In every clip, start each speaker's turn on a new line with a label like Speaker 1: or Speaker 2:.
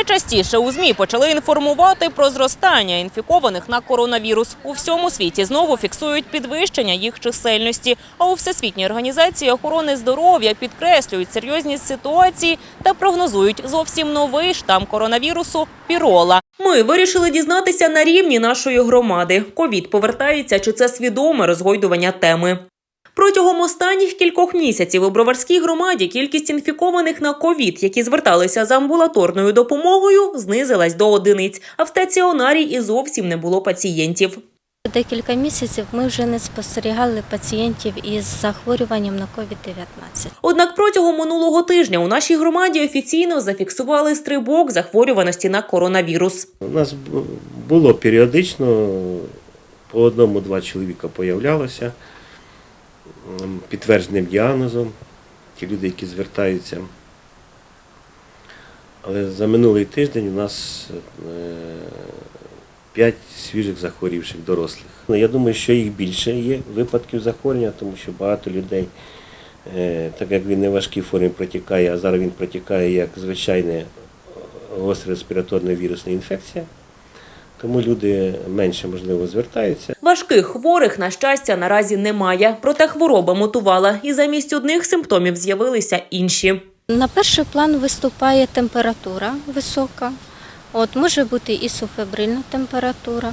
Speaker 1: Ще частіше у ЗМІ почали інформувати про зростання інфікованих на коронавірус. У всьому світі знову фіксують підвищення їх чисельності. А у Всесвітній організації охорони здоров'я підкреслюють серйозність ситуації та прогнозують зовсім новий штам коронавірусу пірола. Ми вирішили дізнатися на рівні нашої громади. Ковід повертається, чи це свідоме розгойдування теми. Протягом останніх кількох місяців у Броварській громаді кількість інфікованих на ковід, які зверталися за амбулаторною допомогою, знизилась до одиниць, а в стаціонарі і зовсім не було пацієнтів.
Speaker 2: Декілька місяців ми вже не спостерігали пацієнтів із захворюванням на COVID-19.
Speaker 1: Однак протягом минулого тижня у нашій громаді офіційно зафіксували стрибок захворюваності на коронавірус.
Speaker 3: У нас було періодично по одному-два чоловіка появлялося підтвердженим діагнозом, ті люди, які звертаються. Але за минулий тиждень у нас е, п'ять свіжих захворівших дорослих. Ну, Я думаю, що їх більше є випадків захворювання, тому що багато людей, е, так як він не в важкій формі протікає, а зараз він протікає як звичайне гостра респіраторна вірусна інфекція. Тому люди менше, можливо, звертаються.
Speaker 1: Важких хворих, на щастя, наразі немає. Проте хвороба мутувала, і замість одних симптомів з'явилися інші.
Speaker 2: На перший план виступає температура висока. От може бути і суфебрильна температура.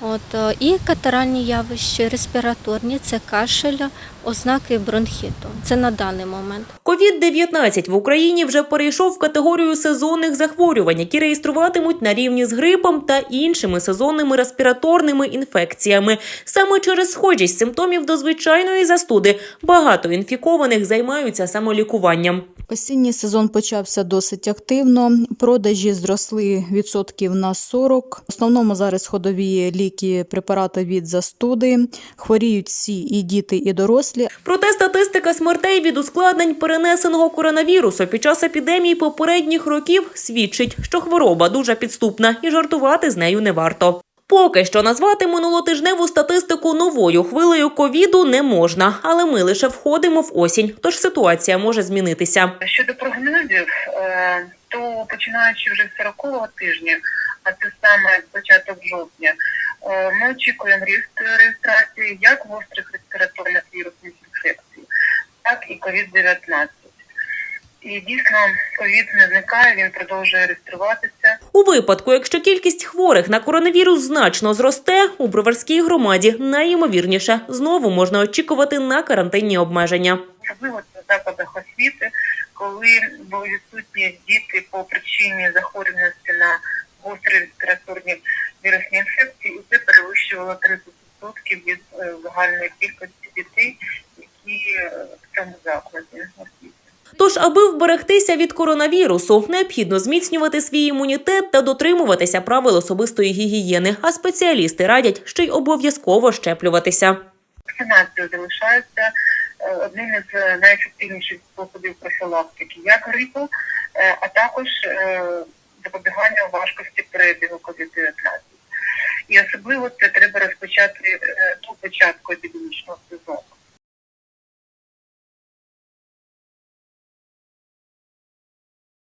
Speaker 2: От е, і катаральні явища, респіраторні, це кашель, ознаки бронхіту. Це на даний момент.
Speaker 1: Ковід-19 в Україні вже перейшов в категорію сезонних захворювань, які реєструватимуть на рівні з грипом та іншими сезонними респіраторними інфекціями. Саме через схожість симптомів до звичайної застуди багато інфікованих займаються самолікуванням.
Speaker 4: Осінній сезон почався досить активно. Продажі зросли відсотків на 40. В основному зараз ходові ліки, препарати від застуди. Хворіють всі і діти, і дорослі.
Speaker 1: Проте статистика смертей від ускладнень перенесеного коронавірусу під час епідемії попередніх років свідчить, що хвороба дуже підступна і жартувати з нею не варто. Поки що назвати минулотижневу статистику новою хвилею ковіду не можна, але ми лише входимо в осінь, тож ситуація може змінитися.
Speaker 5: Щодо прогнозів, е, то починаючи вже з 40-го тижня, а це саме початок жовтня, е, ми очікуємо ріст реєстрації як гострих респіраторних вірусних інфекцій, так і COVID-19. І дійсно ковід не зникає, він продовжує реєструватися.
Speaker 1: У випадку, якщо кількість хворих на коронавірус значно зросте, у Броварській громаді найімовірніше знову можна очікувати на карантинні обмеження.
Speaker 5: особливо це в закладах освіти, коли були відсутні діти по причині захворюваності на гострі респіраторні вірусні інфекції, і це перевищувало 30% від е, загальної кількості дітей, які е, в цьому закладі.
Speaker 1: Тож, аби вберегтися від коронавірусу, необхідно зміцнювати свій імунітет та дотримуватися правил особистої гігієни. А спеціалісти радять ще й обов'язково щеплюватися.
Speaker 5: Вакцинація залишається е, одним із е, найефективніших способів профілактики, як грипу, е, а також запобігання важкості перебігу COVID-19. І особливо це треба розпочати до початку епідемічного